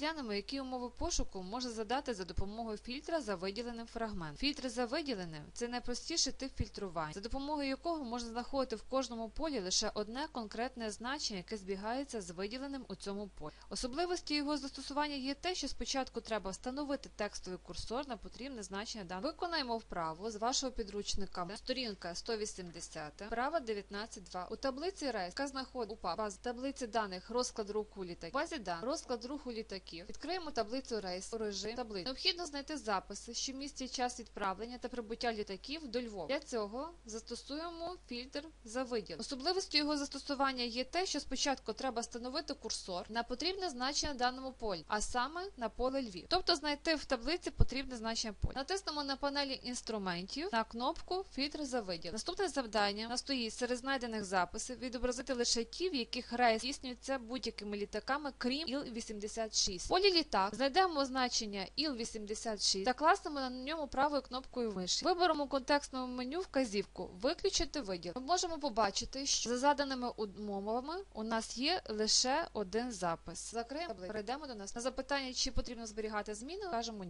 розглянемо, які умови пошуку можна задати за допомогою фільтра за виділеним фрагментом. Фільтр за виділеним це найпростіший тип фільтрування, за допомогою якого можна знаходити в кожному полі лише одне конкретне значення, яке збігається з виділеним у цьому полі. Особливості його застосування є те, що спочатку треба встановити текстовий курсор на потрібне значення даного. Виконаємо вправу з вашого підручника. Сторінка 180, вправа 19.2. У таблиці REST, яка знаходить у базі таблиці даних розклад руху літаків. Базі даних розклад руху літаків. Відкриємо таблицю у режим таблиці. Необхідно знайти записи, що містять час відправлення та прибуття літаків до Львова. Для цього застосуємо фільтр за виділ. Особливістю його застосування є те, що спочатку треба встановити курсор на потрібне значення даному полі, а саме на поле Львів. Тобто знайти в таблиці потрібне значення поля. Натиснемо на панелі інструментів на кнопку Фільтр за виділ. Наступне завдання настоїть серед знайдених записів відобразити лише ті, в яких рейс здійснюється будь-якими літаками, крім Іл-86. В полі літак знайдемо значення Іл-86 та класнемо на ньому правою кнопкою миші. Виберемо у контекстному меню вказівку Виключити виділ. Ми можемо побачити, що за заданими умовами у нас є лише один запис. Закриємо. Перейдемо до нас. На запитання, чи потрібно зберігати зміни, кажемо ні.